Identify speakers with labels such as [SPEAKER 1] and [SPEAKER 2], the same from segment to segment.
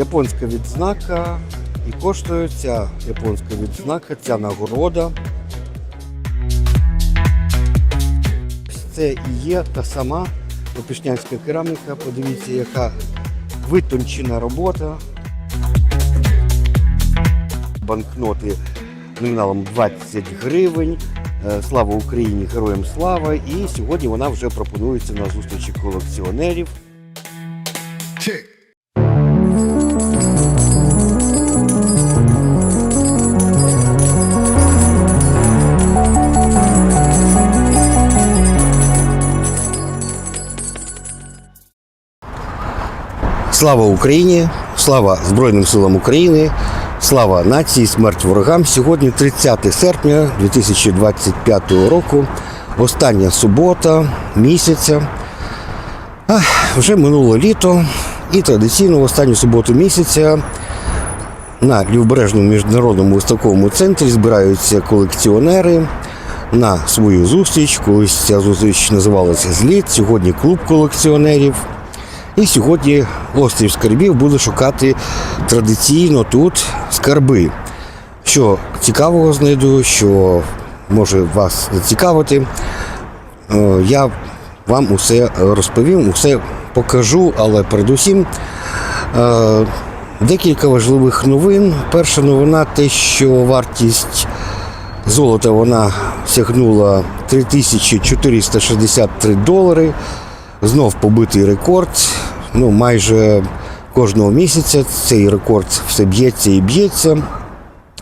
[SPEAKER 1] японська відзнака. І коштує ця японська відзнака, ця нагорода. Це і є та сама опішнянська кераміка. Подивіться, яка витончена робота. Банкноти номіналом 20 гривень. Е, Слава Україні! Героям слава! І сьогодні вона вже пропонується на зустрічі колекціонерів. Слава Україні! Слава Збройним силам України! Слава нації, смерть ворогам! Сьогодні 30 серпня 2025 року. Остання субота місяця. Ах, вже минуло літо, і традиційно в останню суботу місяця на Лівбережному міжнародному виставковому центрі збираються колекціонери на свою зустріч. Колись ця зустріч називалася Зліт. Сьогодні клуб колекціонерів. І сьогодні острів скарбів буде шукати традиційно тут скарби. Що цікавого знайду, що може вас зацікавити, е, я вам усе розповім, усе покажу, але передусім е, декілька важливих новин. Перша новина те, що вартість золота вона сягнула 3463 долари. Знов побитий рекорд. Ну, майже кожного місяця цей рекорд все б'ється і б'ється.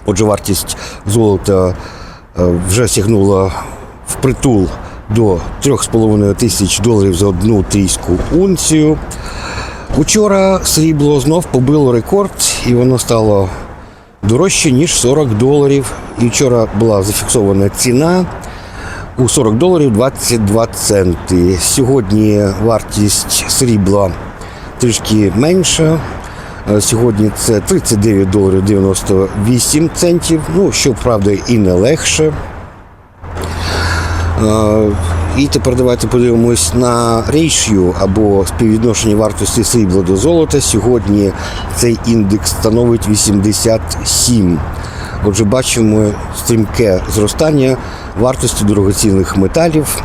[SPEAKER 1] Отже, вартість золота е, вже сягнула впритул до 3,5 тисяч доларів за одну трійську унцію. Учора срібло знов побило рекорд, і воно стало дорожче, ніж 40 доларів. І вчора була зафіксована ціна у 40 доларів 22 центи. Сьогодні вартість срібла трішки менша. Е, Сьогодні це 39 доларів 98 центів. Ну, що правда, і не легше. Е, І тепер давайте подивимось на рейшю або співвідношення вартості срібла до золота. Сьогодні цей індекс становить 87. Отже, бачимо стрімке зростання вартості дорогоцінних металів.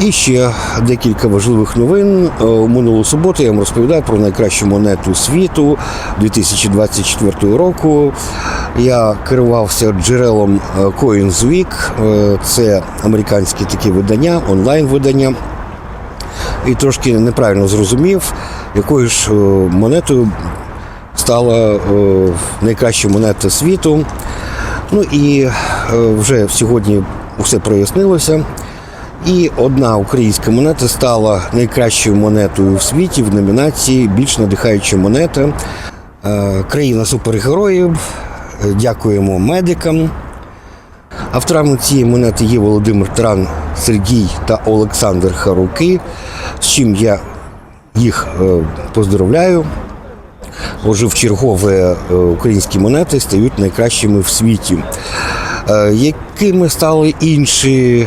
[SPEAKER 1] І ще декілька важливих новин. Е, минулу суботу я вам розповідав про найкращу монету світу 2024 року. Я керувався джерелом е, Coins Week. Е, Це американське таке видання, онлайн-видання. І трошки неправильно зрозумів, якою ж монетою стала найкраща монета світу. Ну і вже сьогодні все прояснилося. І одна українська монета стала найкращою монетою в світі в номінації Більш надихаюча монета. Е, Країна супергероїв. Дякуємо медикам. Авторами цієї монети є Володимир Тран, Сергій та Олександр Харуки, з чим я їх е, поздоровляю. Отже, в чергове е, українські монети стають найкращими в світі. Якими стали інші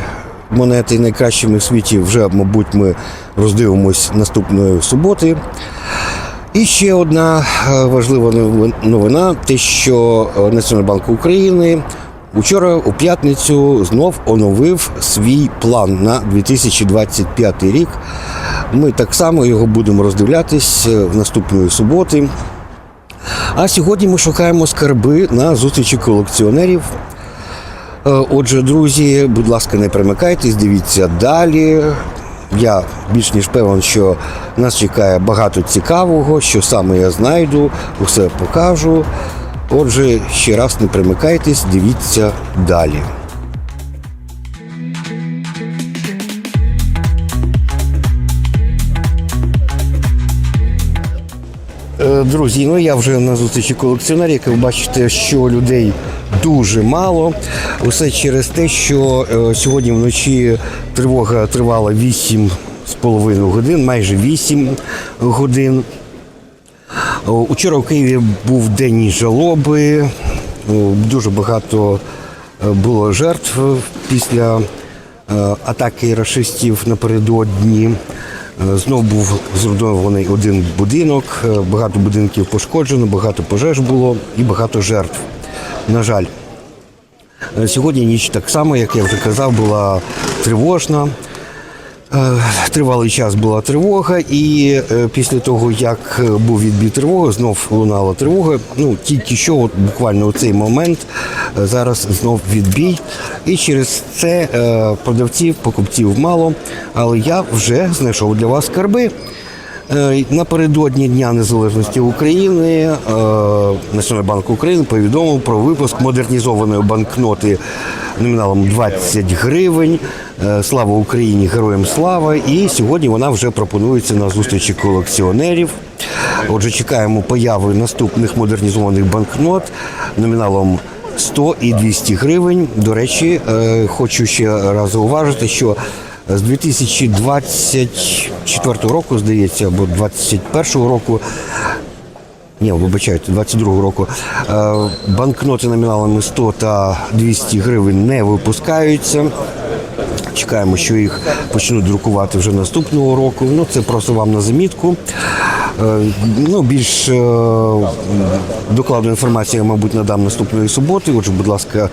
[SPEAKER 1] монети найкращими в світі, вже, мабуть, ми роздивимось наступної суботи. І ще одна е, важлива новина: те, що е, Національний банк України учора у п'ятницю знов оновив свій план на 2025 рік. Ми так само його будемо роздивлятись е, в наступної суботи. А сьогодні ми шукаємо скарби на зустрічі колекціонерів. Е, Отже, друзі, будь ласка, не примикайтесь, дивіться далі. Я більш ніж певен, що нас чекає багато цікавого, що саме я знайду, усе покажу. Отже, ще раз не примикайтесь, дивіться далі. Друзі, ну я вже на зустрічі колекціонерів. Як ви бачите, що людей дуже мало. Усе через те, що е, сьогодні вночі тривога тривала 8 з половиною годин, майже 8 годин. Учора в Києві був день жалоби. Дуже багато е, було жертв після е, атаки рашистів напередодні. Е, Знов був зруйнований один будинок, е, багато будинків пошкоджено, багато пожеж було і багато жертв. На жаль, Е, сьогодні ніч так само, як я вже казав, була тривожна. Е, Тривалий час була тривога, і е, після того, як е, був відбій тривоги, знов лунала тривога. Ну тільки що, от буквально у цей момент, зараз знов відбій. І через це продавців, покупців мало. Але я вже знайшов для вас скарби. Е, Напередодні Дня Незалежності України е, Національний банк України повідомив про випуск модернізованої банкноти номіналом 20 гривень. Е, Слава Україні! Героям слава! І сьогодні вона вже пропонується на зустрічі колекціонерів. Отже, чекаємо появи наступних модернізованих банкнот номіналом 100 і 200 гривень. До речі, хочу ще раз зауважити, що з 2024 року, здається, або 2021 року. Ні, вибачайте, 22 року. е, Банкноти номіналами 100 та 200 гривень не випускаються. Чекаємо, що їх почнуть друкувати вже наступного року. Ну, це просто вам на замітку. Е, Ну, більш е, докладну інформацію я, мабуть, надам наступної суботи. Отже, будь ласка,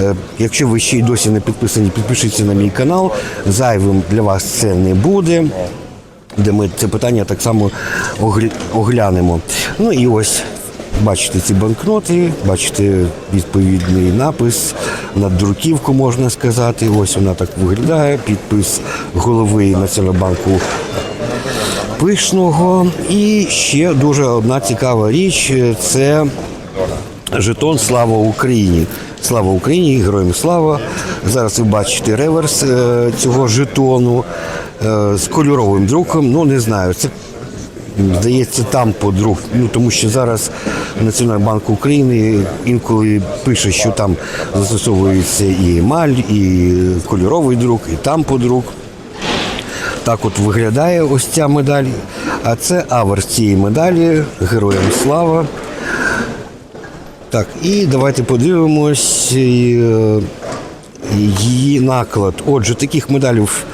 [SPEAKER 1] е, якщо ви ще й досі не підписані, підпишіться на мій канал. Зайвим для вас це не буде. Де ми це питання так само оглянемо. Ну і ось бачите ці банкноти, бачите відповідний напис, наддруківку можна сказати. Ось вона так виглядає. Підпис голови Національного банку пишного. І ще дуже одна цікава річ це жетон Слава Україні. Слава Україні, героям слава. Зараз ви бачите реверс е, цього жетону е, з кольоровим друком. Ну не знаю, це здається там подруг. Ну тому що зараз Національний банк України інколи пише, що там застосовується і емаль, і кольоровий друк, і там подрук. Так от виглядає ось ця медаль. А це аверс цієї медалі Героям слава. Так, і давайте подивимось е, її наклад. Отже, таких медалів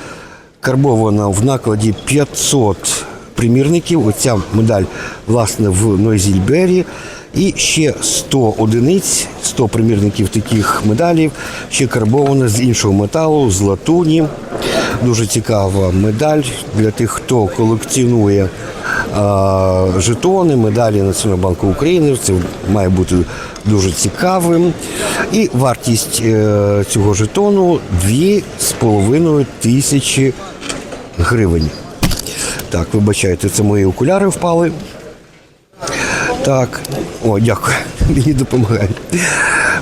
[SPEAKER 1] карбовано в накладі 500 примірників. Оця медаль, власне, в Нойзільбері. І ще 100 одиниць, 100 примірників таких медалів, ще карбовано з іншого металу, з латуні. Дуже цікава медаль для тих, хто колекціонує а, жетони, медалі Національного банку України. Це має бути дуже цікавим. І вартість е, цього жетону 2,5 тисячі гривень. Так, вибачайте, це мої окуляри впали. Так, о, дякую. Мені допомагає.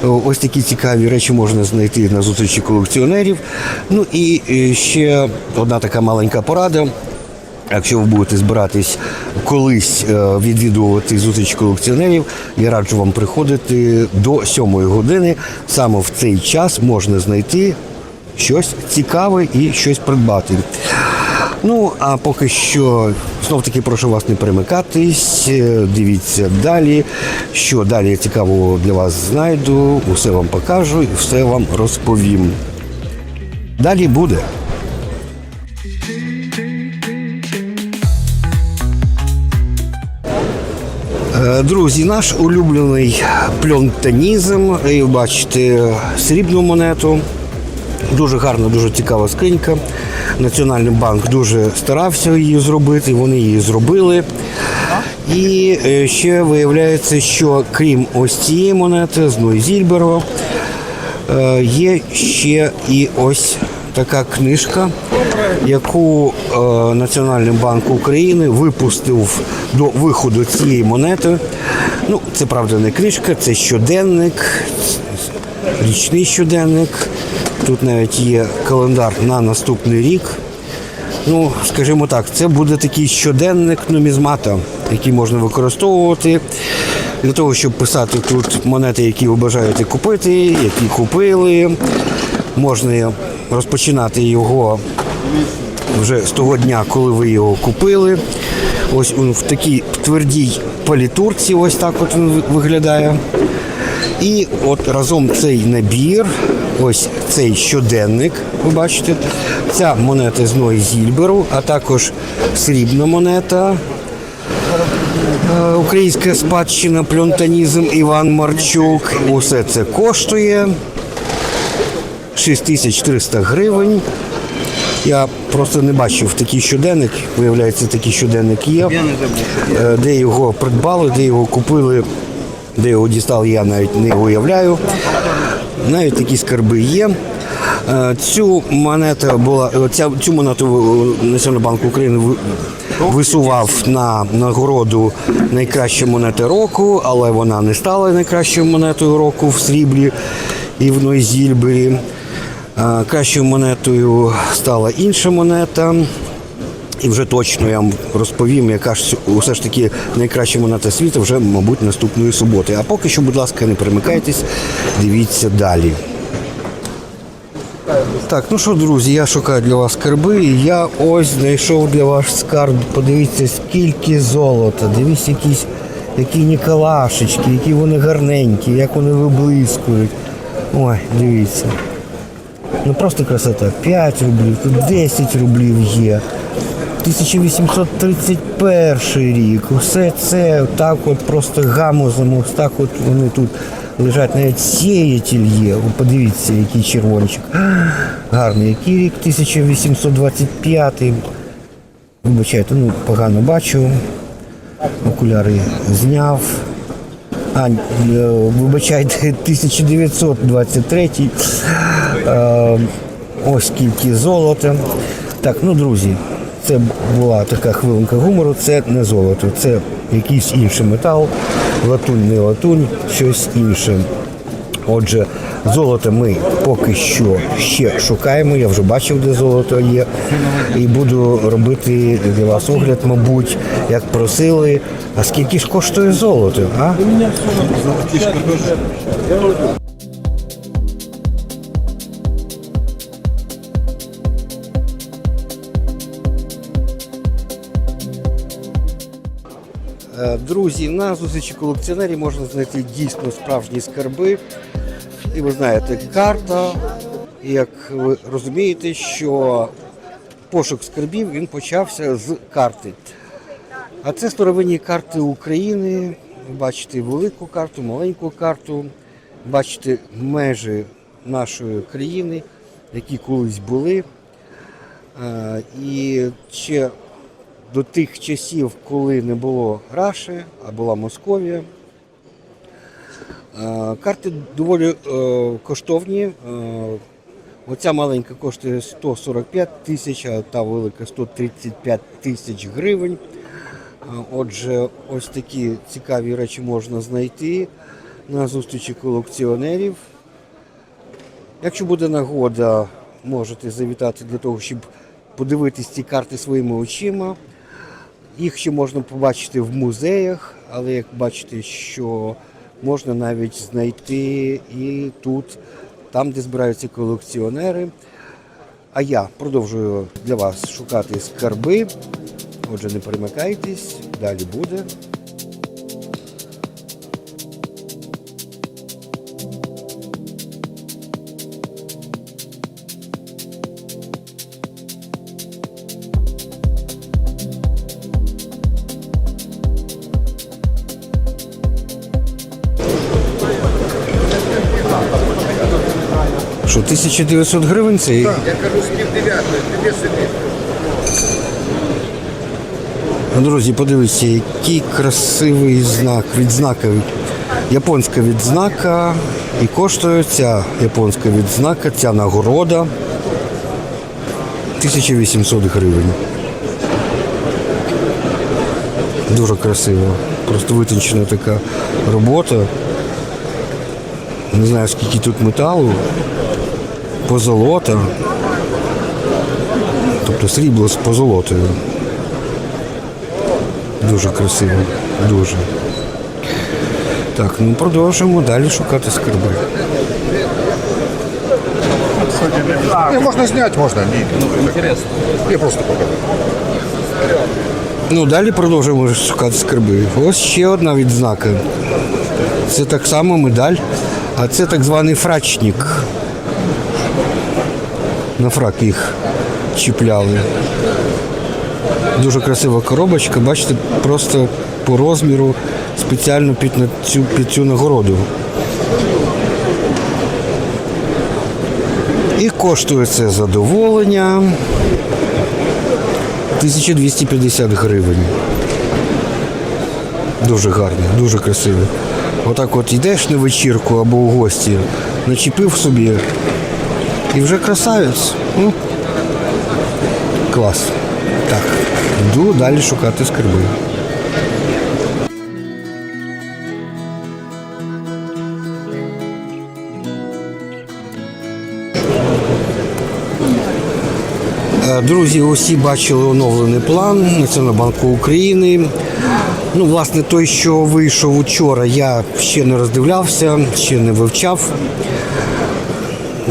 [SPEAKER 1] Ось такі цікаві речі можна знайти на зустрічі колекціонерів. Ну і е, ще одна така маленька порада. Якщо ви будете збиратись колись е, відвідувати зустріч колекціонерів, я раджу вам приходити до 7 години. Саме в цей час можна знайти щось цікаве і щось придбати. Ну, а поки що знов таки прошу вас не перемикатись. е, Дивіться далі. Що далі я цікавого для вас знайду, усе вам покажу і все вам розповім. Далі буде. Е, Друзі, наш улюблений пльонтанізм. Ви бачите срібну монету. Дуже гарна, дуже цікава скринька. Національний банк дуже старався її зробити, вони її зробили. І е, ще виявляється, що крім ось цієї монети з Нойзільберго, є ще і ось така книжка, яку е, Національний банк України випустив до виходу цієї монети. Ну, це правда не книжка, це щоденник, річний щоденник. Тут навіть є календар на наступний рік. Ну, скажімо так, це буде такий щоденник нумізмата, який можна використовувати для того, щоб писати тут монети, які ви бажаєте купити, які купили. Можна розпочинати його вже з того дня, коли ви його купили. Ось в такій твердій палітурці, ось так от він виглядає. І от разом цей набір, ось цей щоденник, ви бачите, ця монета з Ної Зільберу, а також срібна монета. Е, Українська спадщина, плюнтанізм Іван Марчук. Усе це коштує 6300 гривень. Я просто не бачив такий щоденник. Виявляється, такий щоденник є. Е, Де його придбали, де його купили, де його дістали, я навіть не уявляю. Навіть такі скарби є. Е, Цю монету була ця, цю монету Національний банк України висував на нагороду найкраща монета року, але вона не стала найкращою монетою року в сріблі і в Нойзільбері. Е, Кращою монетою стала інша монета. І вже точно я вам розповім, яка ж усе ж таки найкраща монета світу вже, мабуть, наступної суботи. А поки що, будь ласка, не перемикайтесь, дивіться далі. Так, ну що, друзі, я шукаю для вас скарби, і я ось знайшов для вас скарб. Подивіться, скільки золота. Дивіться, якісь які ніколашечки, які вони гарненькі, як вони виблискують. Ой, дивіться. Ну просто красота. 5 рублів, тут 10 рублів є. 1831 рік. Усе це так от просто гамузом, ось так от вони тут лежать. Навіть сіятель є. Подивіться, який червончик. Гарний. Який рік? 1825. Вибачайте, ну погано бачу. Окуляри зняв. А, е, вибачайте, 1923. Е, Ось скільки золота. Так, ну друзі, це була така хвилинка гумору. Це не золото, це якийсь інший метал, латунь, не латунь, щось інше. Отже, золото ми поки що ще шукаємо. Я вже бачив, де золото є. І буду робити для вас огляд, мабуть, як просили. А скільки ж коштує золото? А? Друзі, на зустрічі колекціонерів можна знайти дійсно справжні скарби. І ви знаєте, карта. Як ви розумієте, що пошук скарбів він почався з карти. А це старовинні карти України. Бачите велику карту, маленьку карту, бачите межі нашої країни, які колись були. Е, І ще до тих часів, коли не було Раші, а була Московія. Е, Карти доволі е, коштовні. Е, Оця маленька коштує 145 тисяч, а та велика 135 тисяч гривень. Отже, ось такі цікаві речі можна знайти на зустрічі колекціонерів. Якщо буде нагода, можете завітати для того, щоб подивитись ці карти своїми очима. Їх ще можна побачити в музеях, але як бачите, що можна навіть знайти і тут, там, де збираються колекціонери. А я продовжую для вас шукати скарби. Отже, не перемикайтесь, далі буде. 1900 гривень це?
[SPEAKER 2] Я кажу, з пів дев'ятої, тобі собі.
[SPEAKER 1] Друзі, подивіться, який красивий знак, відзнака. Японська відзнака. І коштує ця японська відзнака, ця нагорода 1800 гривень. Дуже красиво. Просто витончена така робота. Не знаю, скільки тут металу, позолота. Тобто срібло з позолотою. Дуже красиво, дуже. Так, ну продовжуємо далі шукати скарби.
[SPEAKER 2] Не, можна зняти, можна. Ні. Ну, інтересно. Я просто покажу.
[SPEAKER 1] Ну, далі продовжуємо шукати скарби. Ось ще одна відзнака. Це так само медаль, а це так званий фрачник. На фрак їх чіпляли. Дуже красива коробочка, бачите, просто по розміру спеціально під, цю, під цю нагороду. І коштує це задоволення 1250 гривень. Дуже гарне, дуже красиве. Отак от йдеш на вечірку або у гості, начепив собі і вже красавець. Ну, клас. Так, йду далі шукати скарби. Е, Друзі, усі бачили оновлений план Національного банку України. Ну, власне, той, що вийшов учора, я ще не роздивлявся, ще не вивчав.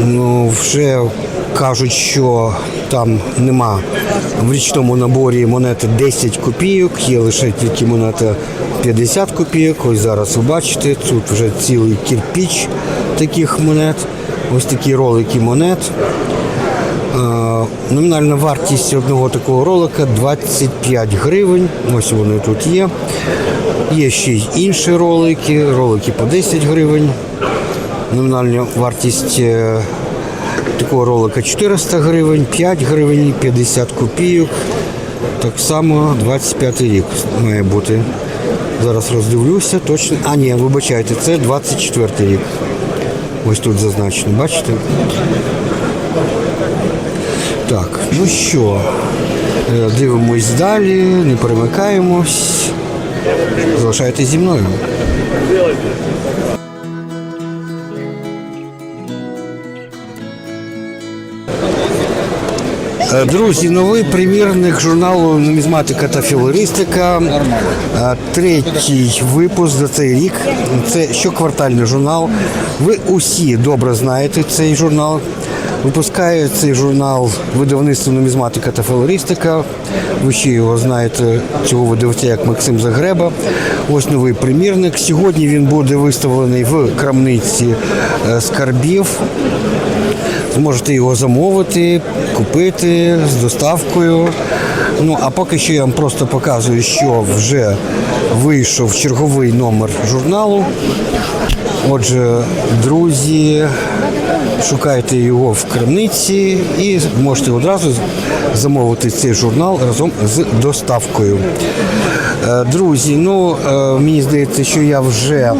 [SPEAKER 1] Ну, вже кажуть, що там нема в річному наборі монети 10 копійок, є лише тільки монета 50 копійок. Ось зараз ви бачите, тут вже цілий кірпіч таких монет. Ось такі ролики монет. Е, Номінальна вартість одного такого ролика 25 гривень. Ось вони тут є. Є ще й інші ролики, ролики по 10 гривень. Номінальна вартість е, такого ролика 400 гривень, 5 гривень, 50 копійок. Так само 25 рік має бути. Зараз роздивлюся точно. А, ні, вибачайте, це 24 рік. Ось тут зазначено, бачите? Так, ну що, е, дивимось далі, не перемикаємось. Залишайтесь зі мною. Друзі, новий примірник журналу Нумізматика та філористика. Е, Третій випуск за цей рік. Це щоквартальний журнал. Ви усі добре знаєте цей журнал. Випускає цей журнал видавництво нумізматика та філористика. Ви ще його знаєте, цього видавця як Максим Загреба. Ось новий примірник. Сьогодні він буде виставлений в крамниці е, скарбів. Зможете його замовити, купити з доставкою. Ну а поки що я вам просто показую, що вже вийшов черговий номер журналу. Отже, друзі, шукайте його в крамниці і можете одразу замовити цей журнал разом з доставкою. Е, Друзі, ну е, мені здається, що я вже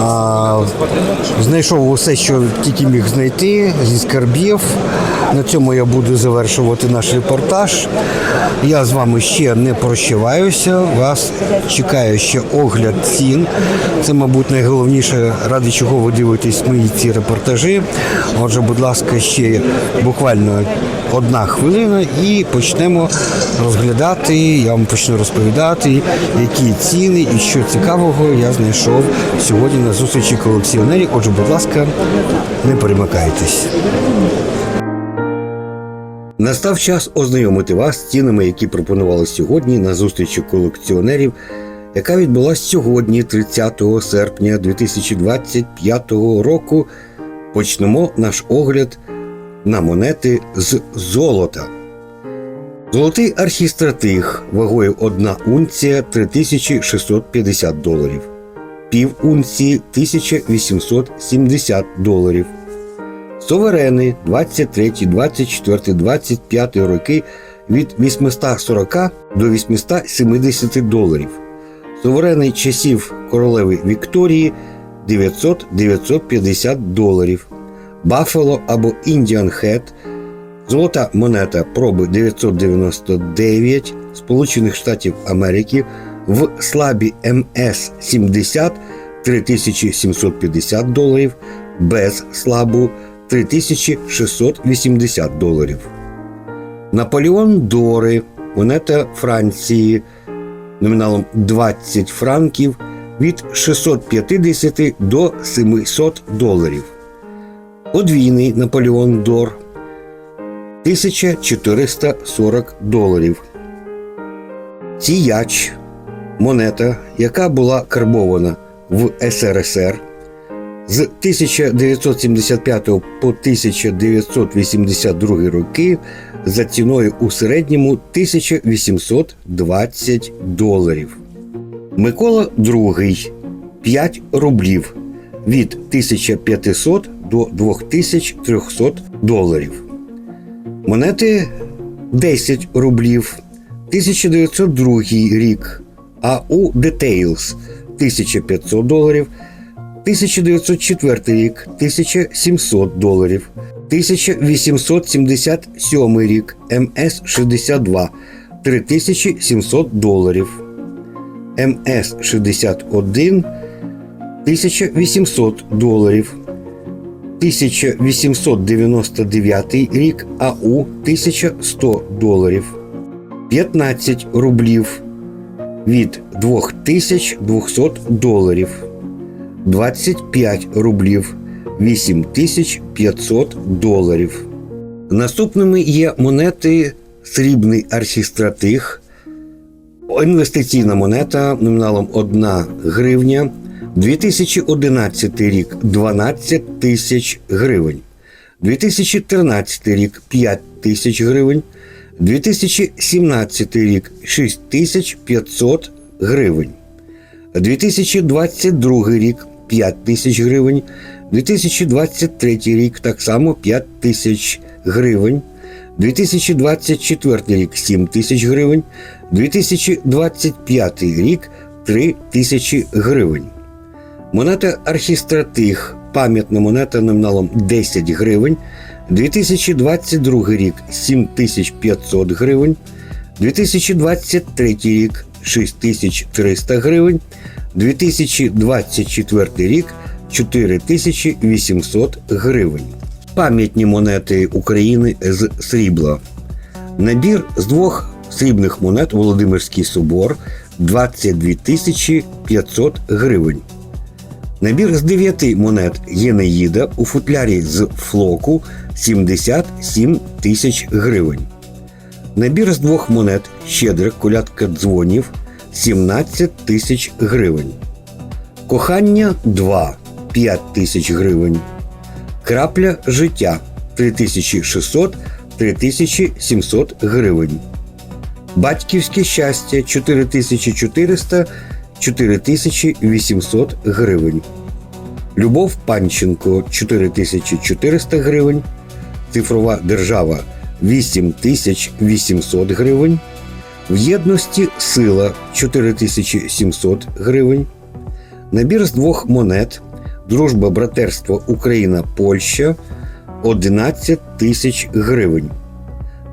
[SPEAKER 1] а, знайшов усе, що тільки міг знайти зі скарбів. На цьому я буду завершувати наш репортаж. Я з вами ще не прощаваюся. Вас чекає ще огляд цін. Це, мабуть, найголовніше, ради чого ви дивитесь мої ці репортажі. Отже, будь ласка, ще буквально одна хвилина і почнемо розглядати. Я вам почну розповідати, які ціни і що цікавого я знайшов сьогодні на зустрічі колекціонерів. Отже, будь ласка, не перемикайтесь. Настав час ознайомити вас з цінами, які пропонували сьогодні на зустрічі колекціонерів, яка відбулася сьогодні, 30 серпня 2025 року. Почнемо наш огляд на монети з золота. Золотий архістратиг вагою 1 унція 3650 доларів, пів унції 1870 доларів. Суверени 23, 24, 25 роки від 840 до 870 доларів. Суверени часів королеви Вікторії 900-950 доларів. Баффало або Indian Head Золота монета проби 999 Сполучених Штатів Америки в слабі МС 70 3750 доларів, без слабу 3680 доларів. Наполеон Дори, монета Франції номіналом 20 франків від 650 до 700 доларів. Подвійний Наполеон Дор 1440 доларів. Тіяч монета, яка була карбована в СРСР з 1975 по 1982 роки за ціною у середньому 1820 доларів. Микола II 5 рублів від 1500 до 2300 доларів. Монети 10 рублів. 1902 рік, АУ Details 1500 доларів, 1904 рік 1700 доларів, 1877 рік МС 62 3700 доларів, МС 61 1800 доларів. 1899 рік АУ 1100 доларів. 15 рублів від 2200 доларів. 25 рублів 8500 доларів. Наступними є монети срібний архістратиг, інвестиційна монета номіналом 1 гривня. 2011 рік 12 тисяч гривень. 2013 рік 5 тисяч гривень. 2017 рік 6500 гривень. 2022 рік 5 тисяч гривень. 2023 рік так само 5 тисяч гривень. 2024 рік 7 тисяч гривень. 2025 рік 3 тисячі гривень. Монета Архістратиг, пам'ятна монета номіналом 10 гривень. 2022 рік 7500 гривень. 2023 рік 6300 гривень. 2024 рік 4800 гривень. Пам'ятні монети України з срібла. Набір з двох срібних монет Володимирський собор 22 тисячі 500 гривень. Набір з 9 монет Єнеїда у футлярі з флоку 77 тисяч гривень. Набір з двох монет Щедрик колядка дзвонів 17 тисяч гривень. Кохання 2 5 тисяч гривень. Крапля життя 3600 3700 гривень. Батьківське щастя 4400 4800 гривень. Любов Панченко 4400 гривень. Цифрова держава 8800 гривень. В єдності сила 4700 гривень. Набір з двох монет. Дружба братерство Україна Польща 11 тисяч гривень.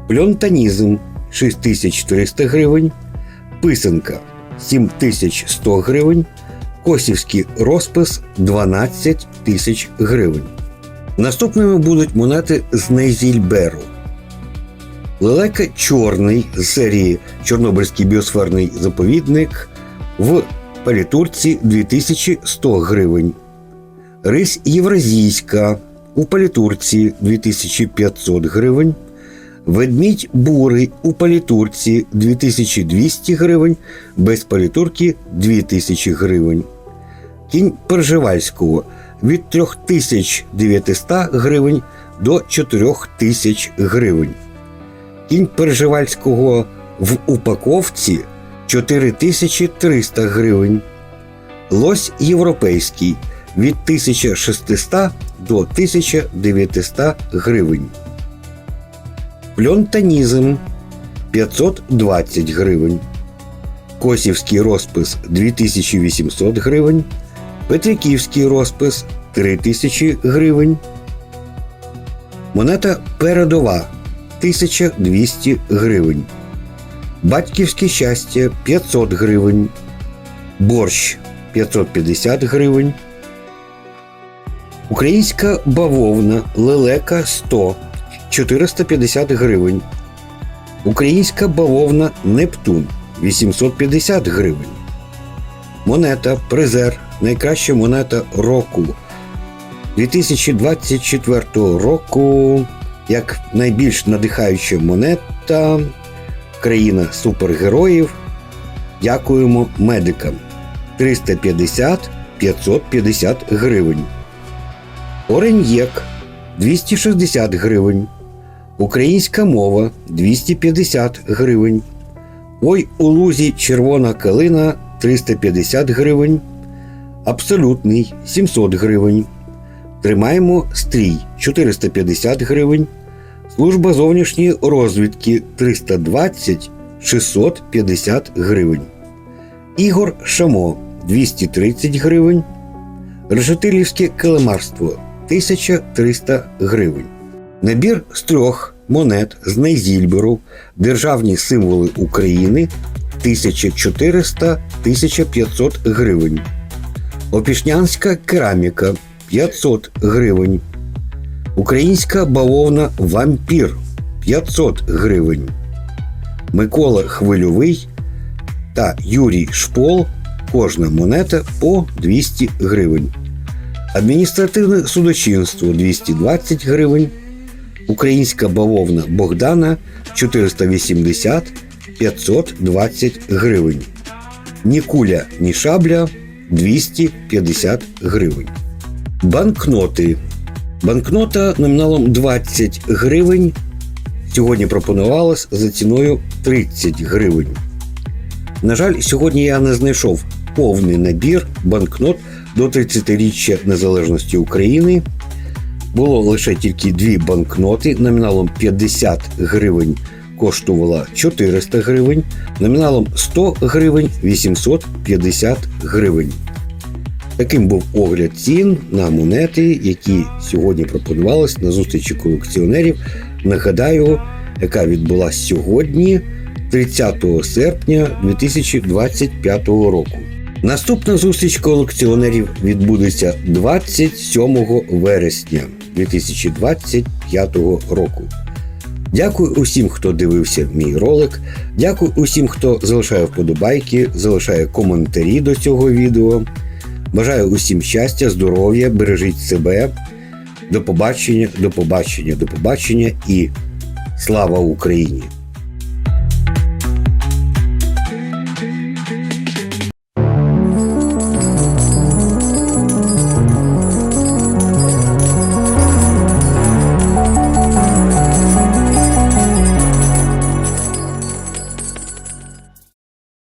[SPEAKER 1] Пльонтанізм 6300 гривень. Писанка 7100 гривень. Косівський розпис 12 тисяч гривень. Наступними будуть монети з Нейзільберу. Лелека Чорний з серії Чорнобильський біосферний заповідник в палітурці 2100 гривень. Рись Євразійська у палітурці 2500 гривень. Ведмідь бурий у палітурці 2200 гривень, без палітурки 2000 гривень. Кінь Пержевальського від 3900 гривень до 4000 гривень. Кінь Пержевальського в упаковці 4300 гривень. Лось європейський від 1600 до 1900 гривень. Пльонтанізм 520 гривень. Косівський розпис 2800 гривень. Петриківський розпис 3000 гривень. Монета передова 1200 гривень. Батьківське щастя 500 гривень. Борщ 550 гривень. Українська бавовна лелека 100 450 гривень. Українська бавовна Нептун 850 гривень. Монета Призер. Найкраща монета року 2024 року. Як найбільш надихаюча монета, країна супергероїв Дякуємо медикам 350 550 гривень. Ореньєк 260 гривень. Українська мова 250 гривень. Ой у лузі червона калина 350 гривень. Абсолютний 700 гривень. Тримаємо стрій 450 гривень. Служба зовнішньої розвідки 320 650 гривень. Ігор Шамо 230 гривень. Решетилівське килимарство 1300 гривень. Набір з трьох монет з Нейзільберу Державні символи України 1400-1500 гривень. Опішнянська кераміка 500 гривень. Українська бавовна Вампір 500 гривень. Микола Хвильовий та Юрій Шпол. Кожна монета по 200 гривень. Адміністративне судочинство 220 гривень. Українська бавовна Богдана 480 520 гривень. Ні куля, ні шабля 250 гривень. Банкноти. Банкнота номіналом 20 гривень. Сьогодні пропонувалась за ціною 30 гривень. На жаль, сьогодні я не знайшов повний набір банкнот до 30-річчя незалежності України. Було лише тільки дві банкноти. Номіналом 50 гривень коштувала 400 гривень, номіналом 100 гривень 850 гривень. Таким був огляд цін на монети, які сьогодні пропонувались на зустрічі колекціонерів. Нагадаю, яка відбулася сьогодні, 30 серпня 2025 року. Наступна зустріч колекціонерів відбудеться 27 вересня 2025 року. Дякую усім, хто дивився мій ролик. Дякую усім, хто залишає вподобайки, залишає коментарі до цього відео. Бажаю усім щастя, здоров'я, бережіть себе. До побачення, до побачення, до побачення і слава Україні!